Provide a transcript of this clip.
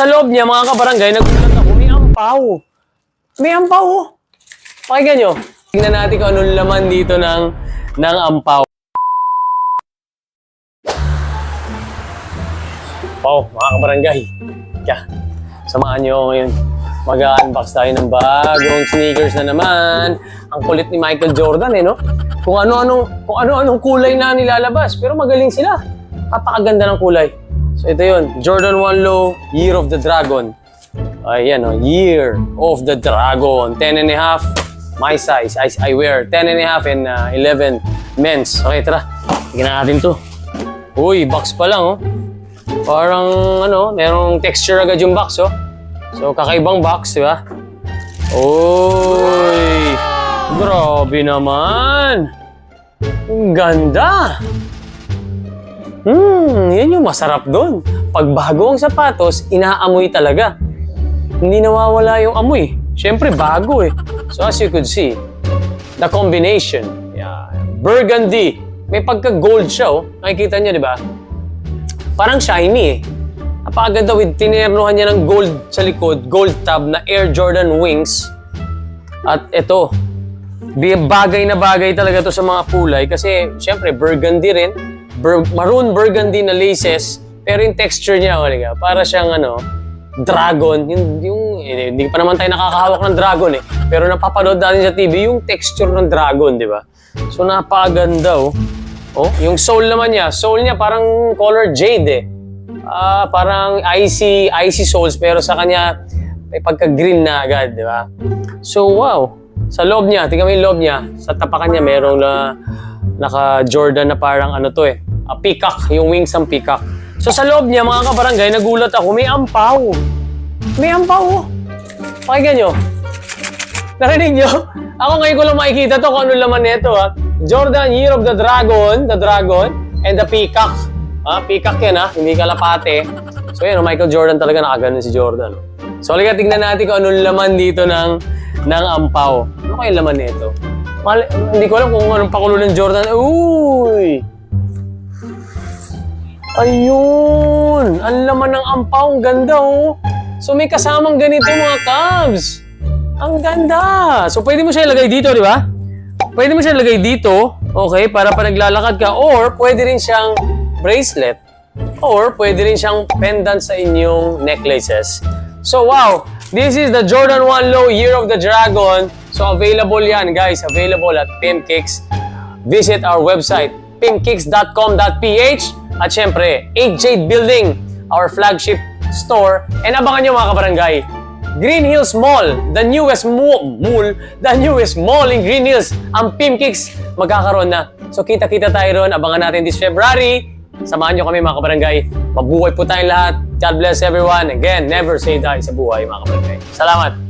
Sa loob niya, mga kabarangay, nagulat ako, may ampaw. May ampaw. oh. Pakinggan nyo. Tingnan natin kung anong laman dito ng, ng ampaw. Wow, mga kabarangay. Kaya, samahan nyo ako ngayon. Mag-unbox tayo ng bagong sneakers na naman. Ang kulit ni Michael Jordan eh, no? Kung ano-ano, kung ano-anong kulay na nilalabas. Pero magaling sila. Napakaganda ng kulay. So ito yun, Jordan 1 Low, Year of the Dragon. Ayan oh, Year of the Dragon. 10 and a half, my size. I, I wear 10 and a half and uh, 11 men's. Okay, tara. Tingnan natin to. Uy, box pa lang oh. Parang ano, merong texture agad yung box oh. So kakaibang box, di ba? Uy! Grabe naman! Ang ganda! Hmm, yan yung masarap doon. Pag bago ang sapatos, inaamoy talaga. Hindi nawawala yung amoy. Siyempre, bago eh. So as you could see, the combination, yeah, burgundy, may pagka-gold siya oh. Nakikita niyo, di ba? Parang shiny eh. Napakaganda with tinernohan niya ng gold sa likod, gold tab na Air Jordan Wings. At ito, bagay na bagay talaga to sa mga kulay kasi syempre burgundy rin, bur- maroon burgundy na laces, pero yung texture niya, wala ka, para siyang ano, dragon, yung, yung eh, hindi pa naman tayo nakakahawak ng dragon eh. Pero napapanood natin sa TV yung texture ng dragon, di ba? So napakaganda oh. Oh, yung soul naman niya, soul niya parang color jade eh. Ah, parang icy, icy souls pero sa kanya may pagka-green na agad, di ba? So, wow. Sa loob niya, tingnan mo yung loob niya. Sa tapakan niya, merong na naka-Jordan na parang ano to eh. A peacock, yung wings ng peacock. So sa loob niya, mga kabarangay, nagulat ako, may ampaw. May ampaw. oh. Pakinggan nyo. Narinig nyo? Ako ngayon ko lang makikita to kung ano laman nito ha. Jordan Year of the Dragon, the Dragon, and the Peacock. Ha? Peacock yan ha, hindi kalapate. So yan, oh, Michael Jordan talaga nakaganon si Jordan. So halika tignan natin kung anong laman dito ng, ng ampaw. Ano kaya laman nito? Mal- hindi ko alam kung anong pakulo ng Jordan. Uy! Ayun! Ang laman ng ampaw, ang ganda oh. So may kasamang ganito mga Cubs. Ang ganda! So pwede mo siya ilagay dito, di ba? Pwede mo siya ilagay dito, okay, para pa naglalakad ka. Or pwede rin siyang bracelet. Or pwede rin siyang pendant sa inyong necklaces. So wow! This is the Jordan 1 Low Year of the Dragon. So available yan guys, available at PimKicks. Visit our website, pimkicks.com.ph at syempre, 8 Jade Building, our flagship store. And abangan nyo mga kabarangay, Green Hills Mall, the newest mo- mall, the newest mall in Green Hills, ang PimKicks magkakaroon na. So kita-kita tayo ron, abangan natin this February. Samahan nyo kami mga kabarangay. Mabuhay po tayong lahat. God bless everyone. Again, never say die sa buhay mga kabarangay. Salamat!